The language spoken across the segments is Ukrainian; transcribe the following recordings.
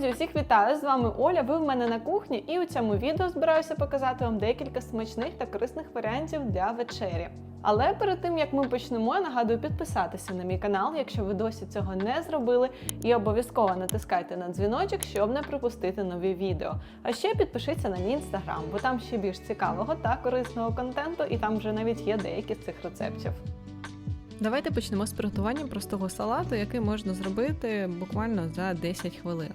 Друзі, всіх вітаю! З вами Оля. Ви в мене на кухні, і у цьому відео збираюся показати вам декілька смачних та корисних варіантів для вечері. Але перед тим як ми почнемо, я нагадую підписатися на мій канал, якщо ви досі цього не зробили, і обов'язково натискайте на дзвіночок, щоб не пропустити нові відео. А ще підпишіться на мій інстаграм, бо там ще більш цікавого та корисного контенту, і там вже навіть є деякі з цих рецептів. Давайте почнемо з приготування простого салату, який можна зробити буквально за 10 хвилин.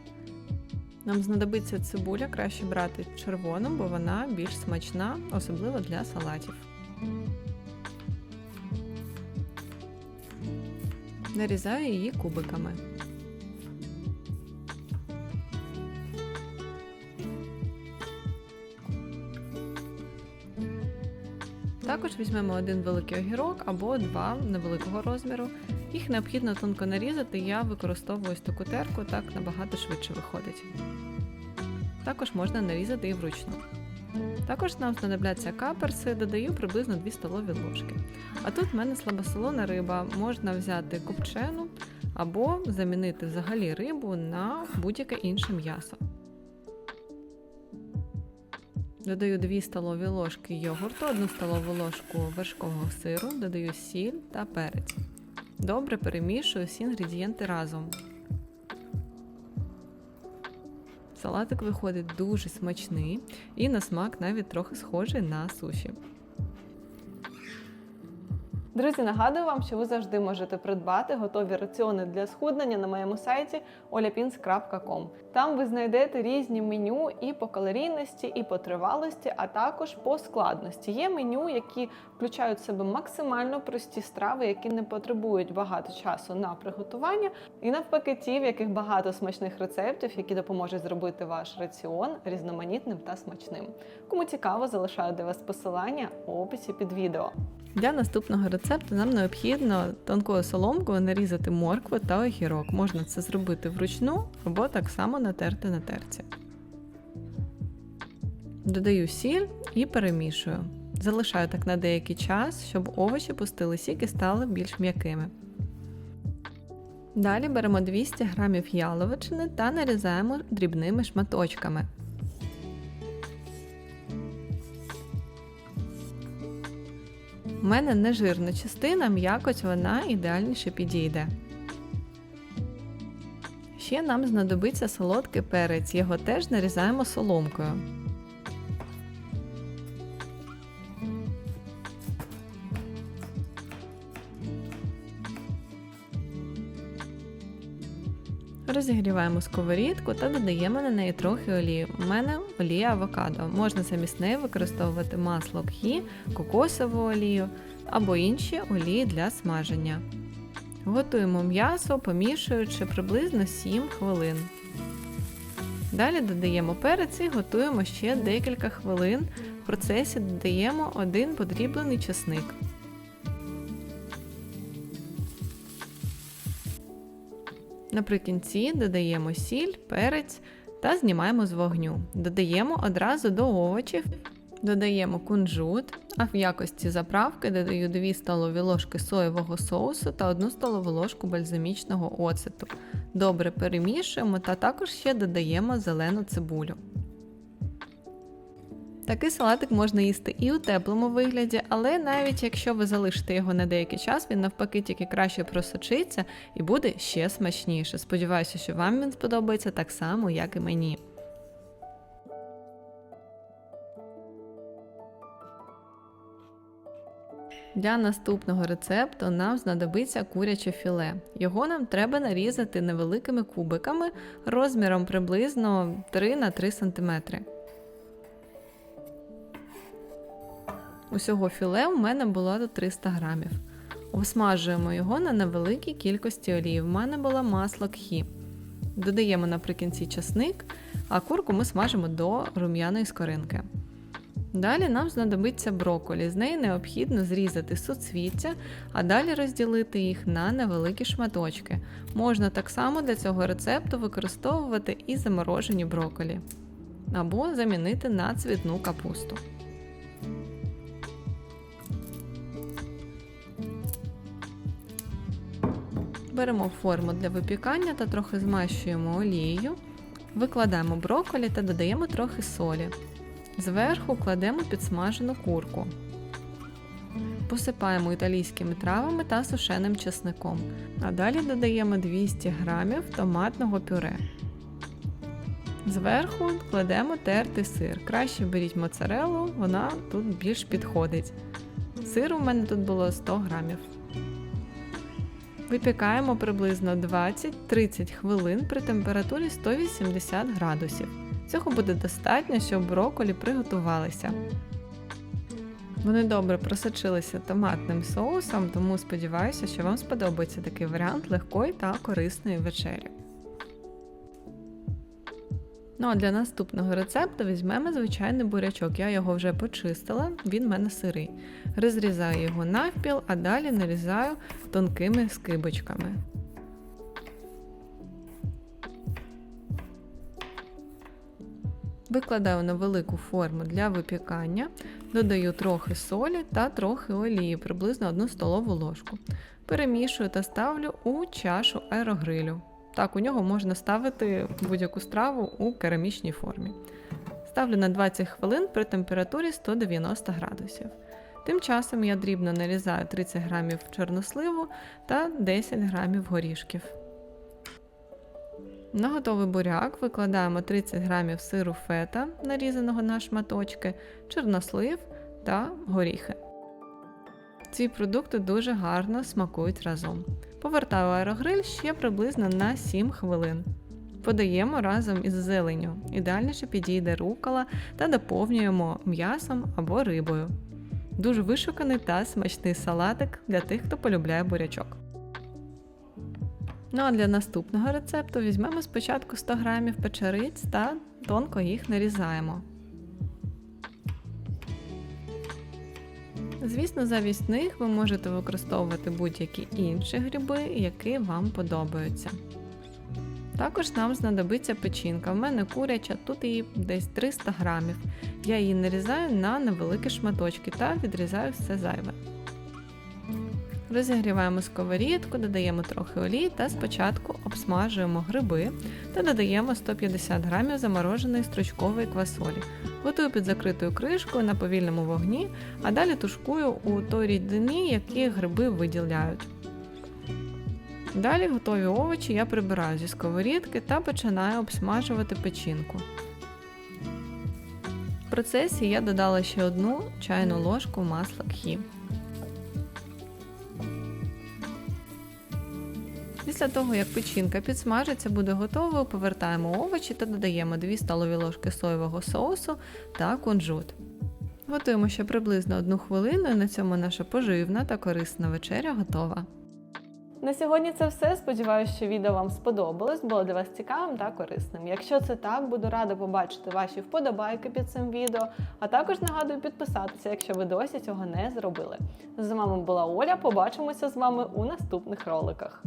Нам знадобиться цибуля, краще брати червону, бо вона більш смачна, особливо для салатів. Нарізаю її кубиками. Також візьмемо один великий огірок або два невеликого розміру. Їх необхідно тонко нарізати, я використовую ось таку терку, так набагато швидше виходить. Також можна нарізати і вручну. Також нам знадобляться каперси, додаю приблизно 2 столові ложки. А тут в мене слабосолона риба, можна взяти копчену або замінити взагалі рибу на будь-яке інше м'ясо. Додаю 2 столові ложки йогурту, 1 столову ложку вершкового сиру, додаю сіль та перець. Добре перемішую всі інгредієнти разом. Салатик виходить дуже смачний і на смак навіть трохи схожий на суші. Друзі, нагадую вам, що ви завжди можете придбати готові раціони для схуднення на моєму сайті olypins.com. Там ви знайдете різні меню і по калорійності, і по тривалості, а також по складності. Є меню, які включають в себе максимально прості страви, які не потребують багато часу на приготування, і навпаки, ті, в яких багато смачних рецептів, які допоможуть зробити ваш раціон різноманітним та смачним. Кому цікаво, залишаю для вас посилання у описі під відео. Для наступного рецепту нам необхідно тонкою соломкою нарізати моркву та огірок. Можна це зробити вручну або так само натерти на терці. Додаю сіль і перемішую. Залишаю так на деякий час, щоб овочі пустили сік і стали більш м'якими. Далі беремо 200 г яловичини та нарізаємо дрібними шматочками. У мене нежирна частина, м'якоть вона ідеальніше підійде. Ще нам знадобиться солодкий перець, його теж нарізаємо соломкою. Розігріваємо сковорідку та додаємо на неї трохи олії. У мене олія авокадо. Можна замість неї використовувати масло кхі, кокосову олію або інші олії для смаження. Готуємо м'ясо, помішуючи приблизно 7 хвилин. Далі додаємо перець і готуємо ще декілька хвилин. В процесі додаємо один подріблений чесник. Наприкінці додаємо сіль, перець та знімаємо з вогню. Додаємо одразу до овочів, додаємо кунжут, а в якості заправки додаю 2 столові ложки соєвого соусу та 1 столову ложку бальзамічного оцету. Добре перемішуємо та також ще додаємо зелену цибулю. Такий салатик можна їсти і у теплому вигляді, але навіть якщо ви залишите його на деякий час, він навпаки тільки краще просочиться і буде ще смачніше. Сподіваюся, що вам він сподобається так само, як і мені. Для наступного рецепту нам знадобиться куряче філе. Його нам треба нарізати невеликими кубиками розміром приблизно 3 на 3 см. Усього філе у мене було до 300 грамів. Обсмажуємо його на невеликій кількості олії. В мене було масло кхі. Додаємо наприкінці часник, а курку ми смажимо до рум'яної скоринки. Далі нам знадобиться брокколі. З неї необхідно зрізати суцвіття, а далі розділити їх на невеликі шматочки. Можна так само для цього рецепту використовувати і заморожені брокколі. Або замінити на цвітну капусту. Беремо форму для випікання та трохи змащуємо олією. Викладаємо брокколі та додаємо трохи солі. Зверху кладемо підсмажену курку. Посипаємо італійськими травами та сушеним чесником. А далі додаємо 200 г томатного пюре. Зверху кладемо тертий сир. Краще беріть моцарелу, вона тут більш підходить. Сиру в мене тут було 100 грамів. Випікаємо приблизно 20-30 хвилин при температурі 180 градусів. Цього буде достатньо, щоб броколі приготувалися. Вони добре просочилися томатним соусом, тому сподіваюся, що вам сподобається такий варіант легкої та корисної вечері. Ну а для наступного рецепту візьмемо звичайний бурячок. Я його вже почистила, він в мене сирий. Розрізаю його навпіл, а далі нарізаю тонкими скибочками. Викладаю на велику форму для випікання, додаю трохи солі та трохи олії, приблизно 1 столову ложку. Перемішую та ставлю у чашу аерогрилю. Так, у нього можна ставити будь-яку страву у керамічній формі. Ставлю на 20 хвилин при температурі 190 градусів. Тим часом я дрібно нарізаю 30 грамів чорносливу та 10 грамів горішків. На готовий буряк викладаємо 30 грамів сиру фета, нарізаного на шматочки, чорнослив та горіхи. Ці продукти дуже гарно смакують разом. Повертаю аерогриль ще приблизно на 7 хвилин. Подаємо разом із зеленню. Ідеальніше підійде рукола та доповнюємо м'ясом або рибою. Дуже вишуканий та смачний салатик для тих, хто полюбляє бурячок. Ну а для наступного рецепту візьмемо спочатку 100 г печериць та тонко їх нарізаємо. Звісно, замість них ви можете використовувати будь-які інші гриби, які вам подобаються. Також нам знадобиться печінка. В мене куряча, тут її десь 300 грамів. Я її нарізаю на невеликі шматочки та відрізаю все зайве. Розігріваємо сковорідку, додаємо трохи олії та спочатку обсмажуємо гриби та додаємо 150 грамів замороженої стручкової квасолі. Готую під закритою кришкою на повільному вогні, а далі тушкую у той рідині, які гриби виділяють. Далі готові овочі я прибираю зі сковорідки та починаю обсмажувати печінку. В процесі я додала ще одну чайну ложку масла кхі. Після того, як печінка підсмажиться, буде готовою, повертаємо овочі та додаємо 2 столові ложки соєвого соусу та кунжут. Готуємо ще приблизно одну хвилину і на цьому наша поживна та корисна вечеря готова. На сьогодні це все. Сподіваюся, що відео вам сподобалось, було для вас цікавим та корисним. Якщо це так, буду рада побачити ваші вподобайки під цим відео, а також нагадую підписатися, якщо ви досі цього не зробили. З вами була Оля. Побачимося з вами у наступних роликах.